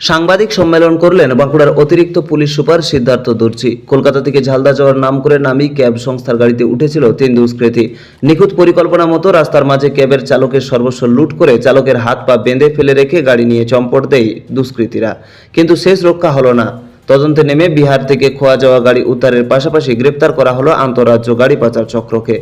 সাংবাদিক সম্মেলন করলেন বাঁকুড়ার অতিরিক্ত পুলিশ সুপার সিদ্ধার্থ দর্জি কলকাতা থেকে ঝালদা যাওয়ার নাম করে নামি ক্যাব সংস্থার গাড়িতে উঠেছিল তিন দুষ্কৃতী। নিখুঁত পরিকল্পনা মতো রাস্তার মাঝে ক্যাবের চালকের সর্বস্ব লুট করে চালকের হাত পা বেঁধে ফেলে রেখে গাড়ি নিয়ে চম্পট দেয় দুষ্কৃতীরা। কিন্তু শেষ রক্ষা হলো না। তদন্তে নেমে বিহার থেকে খোয়া যাওয়া গাড়ি উদ্ধারের পাশাপাশি গ্রেপ্তার করা হলো আন্তঃরাজ্য গাড়ি পাচার চক্রকে।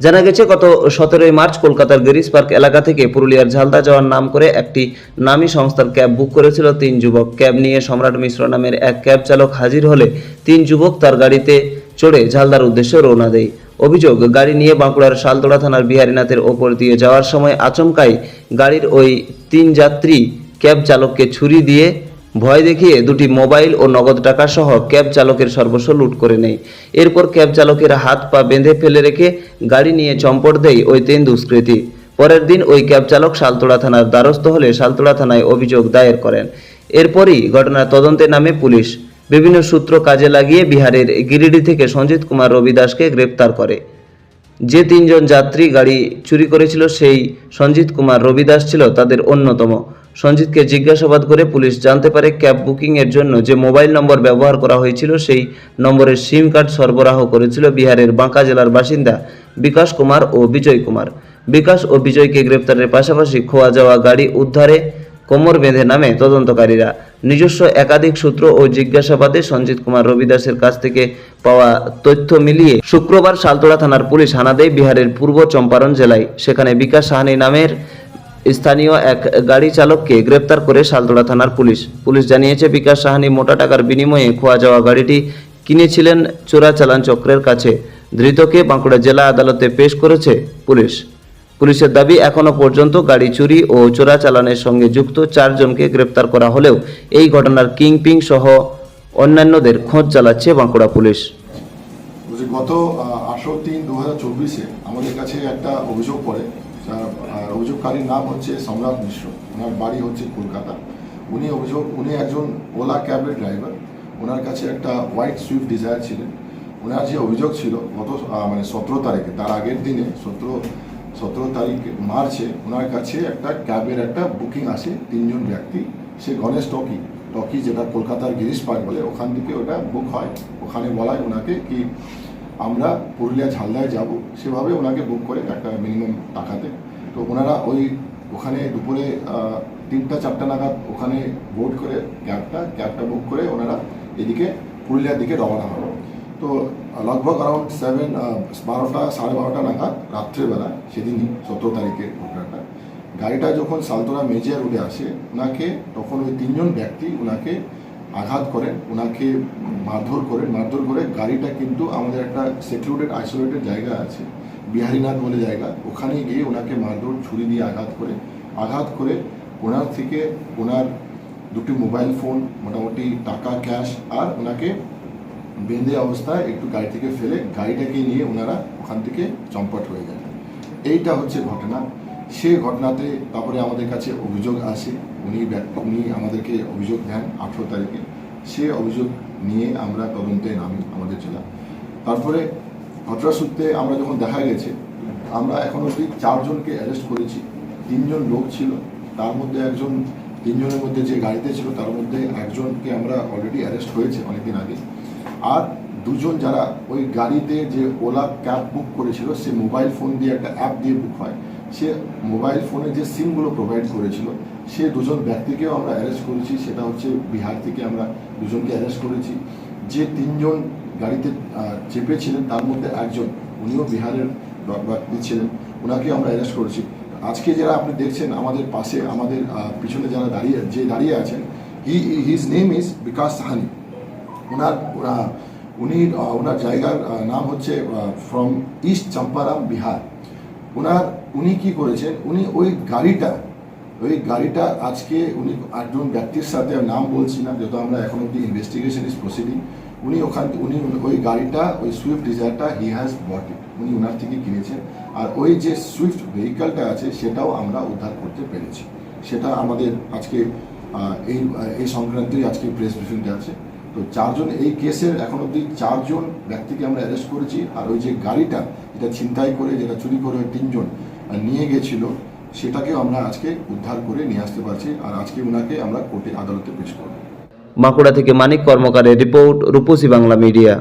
জানা গেছে, গত সতেরোই মার্চ কলকাতার গিরিশ পার্ক এলাকা থেকে পুরুলিয়ার ঝালদা যাওয়ার নাম করে একটি নামী সংস্থার ক্যাব বুক করেছিল তিন যুবক। ক্যাব নিয়ে সম্রাট মিশ্র নামের এক ক্যাব চালক হাজির হলে তিন যুবক তার গাড়িতে চড়ে ঝালদার উদ্দেশ্যে রওনা দেয়। অভিযোগ, গাড়ি নিয়ে বাঁকুড়ার শালতোড়া থানার বিহারীনাথের ওপর দিয়ে যাওয়ার সময় আচমকাই গাড়ির ওই তিন যাত্রী ক্যাব চালককে ছুরি দিয়ে ভয় দেখিয়ে দুটি মোবাইল ও নগদ টাকা সহ ক্যাব চালকের সর্বস্ব লুট করে নেয়। এরপর ক্যাব চালকের হাত পা বেঁধে ফেলে রেখে গাড়ি নিয়ে চম্পট দেয় ওই তিন দুষ্কৃতী। পরের দিন ওই ক্যাব চালক শালতোড়া থানার দ্বারস্থ হলে শালতোড়া থানায় অভিযোগ দায়ের করেন। এরপরই ঘটনার তদন্তে নামে পুলিশ। বিভিন্ন সূত্র কাজে লাগিয়ে বিহারের গিরিডি থেকে সঞ্জিত কুমার রবি দাসকে গ্রেপ্তার করে। যে তিনজন যাত্রী গাড়ি চুরি করেছিল সেই সঞ্জিত কুমার রবিদাস ছিল তাদের অন্যতম। সঞ্জিতকে জিজ্ঞাসাবাদ করে পুলিশ জানতে পারে ক্যাব বুকিং এর জন্য যে মোবাইল নম্বর ব্যবহার করা হয়েছিল, সেই নম্বরের সিম কার্ড সরবরাহ করেছিল বিহারের বাঁকা জেলার বাসিন্দা বিকাশ কুমার ও বিজয় কুমার। বিকাশ ও বিজয়কে গ্রেপ্তারের পাশাপাশি খোয়া যাওয়া গাড়ি উদ্ধারে কোমর বেঁধে নামে তদন্তকারীরা। নিজস্ব একাধিক সূত্র ও জিজ্ঞাসাবাদে সঞ্জিত কুমার রবিদাসের কাছ থেকে পাওয়া তথ্য মিলিয়ে শুক্রবার শালতোড়া থানার পুলিশ হানা দেয় বিহারের পূর্ব চম্পারণ জেলায়। সেখানে বিকাশ সাহানি নামের স্থানীয় এক গাড়ি চালককে গ্রেপ্তার করে শালতোড়া থানার পুলিশ। পুলিশ জানিয়েছে, বিকাশ সাহানি মোটা টাকার বিনিময়ে খোয়া যাওয়া গাড়িটি কিনেছিলেন চোরাচালান চক্রের কাছে। ধৃতকে বাঁকুড়া জেলা আদালতে পেশ করেছে পুলিশ। পুলিশের দাবি, এখনও পর্যন্ত গাড়ি চুরি ও চোরাচালানের সঙ্গে যুক্ত চারজনকে গ্রেপ্তার করা হলেও এই ঘটনার কিংপিং সহ অন্যান্যদের খোঁজ চালাচ্ছে বাঁকুড়া পুলিশ। গত আঠারো তিন দু আমাদের কাছে একটা অভিযোগ পড়ে। অভিযোগকারীর নাম হচ্ছে সম্রাট মিশ্র। ওনার বাড়ি হচ্ছে কলকাতা। উনি অভিযোগ, উনি একজন ওলা ক্যাবের ড্রাইভার। ওনার কাছে একটা হোয়াইট সুইফট ডিজায়ার ছিলেন। ওনার যে অভিযোগ ছিল গত মানে সতেরো তারিখে, তার আগের দিনে, সতেরো সতেরো তারিখ, মার্চে, ওনার কাছে একটা ক্যাবের একটা বুকিং আসে তিনজন ব্যক্তি, সে গণেশ টকি টকি যেটা কলকাতার গিরিশ পার্ক বলে, ওখান থেকে ওটা বুক হয়। ওখানে বলায় ওনাকে কি আমরা পুরুলিয়া ঝালদায় যাব, সেভাবে ওনাকে বুক করে একটা মিনিমাম টাকাতে। তো ওনারা ওই ওখানে দুপুরে তিনটা, চারটা নাগাদ ওখানে বোর্ড করে ক্যাবটা ক্যাবটা বুক করে ওনারা এদিকে পুরুলিয়ার দিকে রওনা হলো তো লগভগ অ্যারাউন্ড সেভেন বারোটা, সাড়ে বারোটা নাগাদ রাত্রেবেলা সেদিনই সতেরো তারিখের ঘটনাটা। গাড়িটা যখন সালতোরা মেজিয়া রোডে আসে, ওনাকে তখন ওই তিনজন ব্যক্তি ওনাকে আঘাত করেন ওনাকে মারধর করেন। মারধর করে গাড়িটা কিন্তু আমাদের একটা সেক্লুডেড আইসোলেটেড জায়গা আছে, বিহারীনাথ বলে জায়গা। ওখানে গিয়ে ওনাকে মারধর, ছুরি দিয়ে আঘাত করে। আঘাত করে ওনার থেকে ওনার দুটি মোবাইল ফোন মোটামুটি টাকা ক্যাশ আর ওনাকে বেঁধে অবস্থায় একটু গাড়ি থেকে ফেলে গাড়িটাকে নিয়ে ওনারা ওখান থেকে চম্পট হয়ে যায় এইটা হচ্ছে ঘটনা। সেই ঘটনাতে তারপরে আমাদের কাছে অভিযোগ আসে। উনি উনি আমাদেরকে অভিযোগ দেন আঠেরো তারিখে। সে অভিযোগ নিয়ে আমরা তদন্তে নামি আমাদের জেলা। তারপরে ঘটনা সূত্রে আমরা যখন দেখা গেছে, আমরা এখন অবধি চারজনকে অ্যারেস্ট করেছি। তিনজন লোক ছিল। তার মধ্যে একজন, তিনজনের মধ্যে যে গাড়িতে ছিল, তার মধ্যে একজনকে আমরা অলরেডি অ্যারেস্ট হয়েছে অনেকদিন আগে। আর দুজন যারা ওই গাড়িতে যে ওলা ক্যাব বুক করেছিল, সে মোবাইল ফোন দিয়ে একটা অ্যাপ দিয়ে বুক হয়। সে মোবাইল ফোনে যে সিমগুলো প্রোভাইড করেছিল সে দুজন ব্যক্তিকেও আমরা অ্যারেস্ট করেছি, সেটা হচ্ছে বিহার থেকে আমরা দুজনকে অ্যারেস্ট করেছি। যে তিনজন গাড়িতে চেপেছিলেন, তার মধ্যে একজন, উনিও বিহারের ব্যক্তি ছিলেন ওনাকে আমরা অ্যারেস্ট করেছি। আজকে যারা আপনি দেখছেন, আমাদের পাশে, আমাদের পিছনে যারা দাঁড়িয়ে, যে দাঁড়িয়ে আছেন, he his name is Bikash Sahani. ওনার উনি ওনার জায়গার নাম হচ্ছে ফ্রম ইস্ট চম্পারাম বিহার। ওনার উনি কি করেছেন, উনি ওই গাড়িটা ওই গাড়িটা আজকে উনি একজন ব্যক্তির সাথে নাম বলছি না যেহেতু আমরা এখন অব্দি ইনভেস্টিগেশন ইজ প্রসিডিং উনি ওখান, উনি ওই গাড়িটা, ওই সুইফট ডিজায়ারটা হি হ্যাজ বট ইট উনি ওনার থেকে কিনেছেন। আর ওই যে সুইফট ভেহিকালটা আছে, সেটাও আমরা উদ্ধার করতে পেরেছি। সেটা আমাদের আজকে এই এই সংক্রান্তই আজকে প্রেস ব্রিফিংটা আছে। তো চারজন, এই কেসের এখন অবধি চারজন ব্যক্তিকে আমরা অ্যারেস্ট করেছি। আর ওই যে গাড়িটা যেটা ছিনতাই করে, যেটা চুরি করে তিনজন নিয়ে গেছিল সেটাকেও আমরা আজকে উদ্ধার করে নিয়ে আসতে পারছি আর আজকে ওনাকে আমরা কোর্টে আদালতে পেশ করব। মাকুড়া থেকে মানিক কর্মকারের রিপোর্ট রূপসী বাংলা মিডিয়া।